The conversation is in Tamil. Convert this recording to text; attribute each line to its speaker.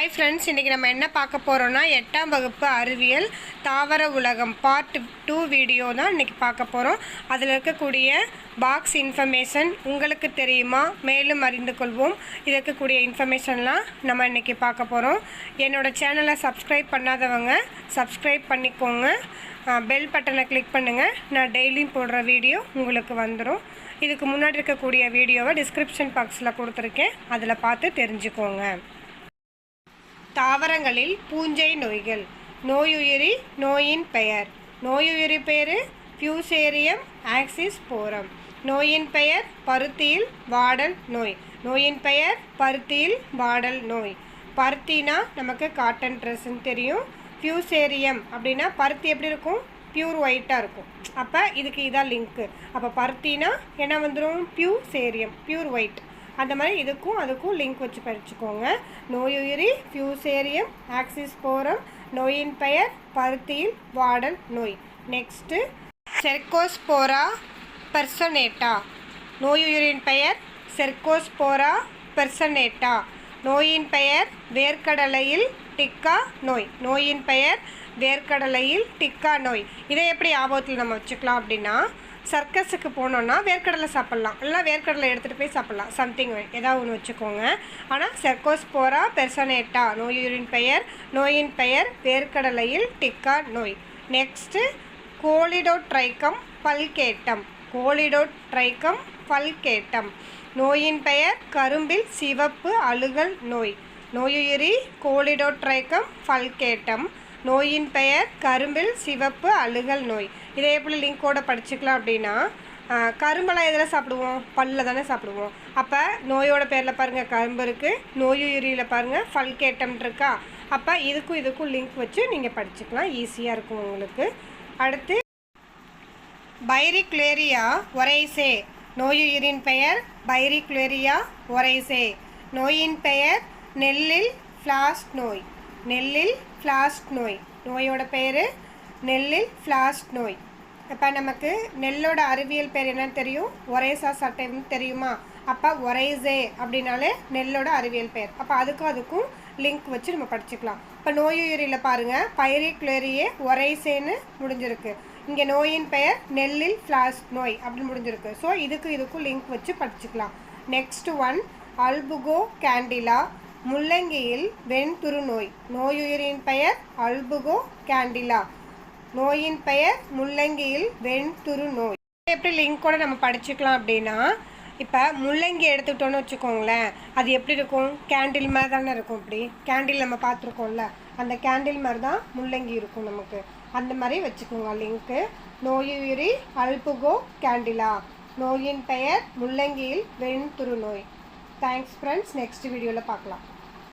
Speaker 1: ஹாய் ஃப்ரெண்ட்ஸ் இன்றைக்கி நம்ம என்ன பார்க்க போகிறோன்னா எட்டாம் வகுப்பு அறிவியல் தாவர உலகம் பார்ட் டூ வீடியோ தான் இன்றைக்கி பார்க்க போகிறோம் அதில் இருக்கக்கூடிய பாக்ஸ் இன்ஃபர்மேஷன் உங்களுக்கு தெரியுமா? மேலும் அறிந்து கொள்வோம். இதில் இருக்கக்கூடிய இன்ஃபர்மேஷன்லாம் நம்ம இன்றைக்கி பார்க்க போகிறோம் என்னோடய சேனலை சப்ஸ்கிரைப் பண்ணாதவங்க சப்ஸ்கிரைப் பண்ணிக்கோங்க. பெல் பட்டனை கிளிக் பண்ணுங்கள் நான் டெய்லியும் போடுற வீடியோ உங்களுக்கு வந்துடும் இதுக்கு முன்னாடி இருக்கக்கூடிய வீடியோவை டிஸ்கிரிப்ஷன் பாக்ஸில் கொடுத்துருக்கேன். அதில் பார்த்து தெரிஞ்சுக்கோங்க. தாவரங்களில் பூஞ்சை நோய்கள். நோயுயிரி நோயின் பெயர். நோயுயிரி பெயர் பியூசேரியம் ஆக்சிஸ் போரம். நோயின் பெயர் பருத்தியில் வாடல் நோய். நோயின் பெயர் பருத்தியில் வாடல் நோய். பருத்தினா நமக்கு காட்டன் ட்ரெஸ்ஸுன்னு தெரியும். பியூசேரியம் அப்படின்னா பருத்தி எப்படி இருக்கும்? பியூர் ஒயிட்டாக இருக்கும். அப்போ இதுக்கு இதான் லிங்க்கு அப்போ பருத்தினா என்ன வந்துடும் பியூசேரியம் பியூர் ஒயிட். அந்த மாதிரி இதுக்கும் அதுக்கும் லிங்க் வச்சு படிச்சுக்கோங்க நோயுயிரி ஃபியூசேரியம் ஆக்சிஸ் போரம் நோயின் பெயர் பருத்தியில் வாடல் நோய். நெக்ஸ்ட்டு செர்கோஸ்போரா பெர்சனேட்டா நோயுயிரின் பெயர் செர்கோஸ்போரா பெர்சனேட்டா நோயின் பெயர் வேர்க்கடலையில் டிக்கா நோய். நோயின் பெயர் வேர்க்கடலையில் டிக்கா நோய். இதை எப்படி ஆபத்தில் நம்ம வச்சுக்கலாம் அப்படின்னா சர்க்கஸுக்கு போனோன்னா வேர்க்கடலை சாப்பிட்லாம். இல்லைனா வேர்க்கடலை எடுத்துகிட்டு போய் சாப்பிட்லாம். சம்திங் ஏதாவது ஒன்று வச்சுக்கோங்க. ஆனால் செர்கோஸ்போரா பெர்சனேட்டா. நோயூரின் பெயர் நோயின் பெயர் வேர்க்கடலையில் டிக்கா நோய். Next colletotrichum falcatum. Colletotrichum falcatum. நோயின் பெயர் கரும்பில் சிவப்பு அழுகல் நோய். நோயுயிரி கோலிடோட்ரைக்கம் பல்கேட்டம். நோயின் பெயர் கரும்பில் சிவப்பு அழுகல் நோய். இதை எப்படி லிங்கோட படிச்சுக்கலாம் அப்படின்னா கரும்பெல்லாம் எதில் சாப்பிடுவோம்? பல்லில் தானே சாப்பிடுவோம். அப்போ நோயோட பேரில் பாருங்கள் கரும்பு இருக்குது நோயுயிரியில் பாருங்கள் ஃபல்கேட்டம் இருக்கா? அப்போ இதுக்கும் இதுக்கும் லிங்க் வச்சு நீங்கள் படிச்சுக்கலாம். ஈஸியாக இருக்கும் உங்களுக்கு. அடுத்து பைரிக்லேரியா ஒரைசே. நோயுயிரின் பெயர் பைரிக்லேரியா ஒரைசே. நோயின் பெயர் நெல்லில் ஃப்ளாஸ்ட் நோய். நெல்லில் ஃப்ளாஸ்ட் நோய் நோயோட பேர் நெல்லில் ஃப்ளாஸ்ட் நோய் இப்போ நமக்கு நெல்லோட அறிவியல் பேர் என்னன்னு தெரியும்? ஒரேசா சட்டைன்னு தெரியுமா? அப்போ ஒரைசே அப்படின்னாலே நெல்லோட அறிவியல் பேர். அப்போ அதுக்கும் அதுக்கும் லிங்க் வச்சு நம்ம படிச்சுக்கலாம். இப்போ நோயுயிரியில் பாருங்கள் பைரிக்ளேரியே ஒரைசேன்னு முடிஞ்சிருக்கு. இங்கே நோயின் பெயர் நெல்லில் ஃப்ளாஸ் நோய் அப்படின்னு முடிஞ்சிருக்கு. ஸோ இதுக்கு இதுக்கும் லிங்க் வச்சு படிச்சுக்கலாம். நெக்ஸ்ட் ஒன் அல்புகோ கேண்டிலா முள்ளங்கியில் வெண்துரு நோய் நோயுயிரின் பெயர் அல்புகோ கேண்டிலா. நோயின் பெயர் முள்ளங்கியில் வெண்துரு நோய் எப்படி லிங்கோட நம்ம படிச்சுக்கலாம் அப்படின்னா இப்போ முள்ளங்கி எடுத்துக்கிட்டோன்னு வச்சுக்கோங்களேன் அது எப்படி இருக்கும்? கேண்டில் மாதிரி தானே இருக்கும் இப்படி? கேண்டில் நம்ம பார்த்துருக்கோம்ல அந்த கேண்டில் மாதிரி தான் முள்ளங்கி இருக்கும் நமக்கு. அந்த மாதிரி வச்சுக்கோங்க லிங்க்கு நோயுயிரி அல்புகோ கேண்டிலா. நோயின் பெயர் முள்ளங்கியில் வெண்துரு நோய் தேங்க்ஸ் ஃப்ரெண்ட்ஸ் நெக்ஸ்ட் வீடியோவில் பார்க்கலாம்.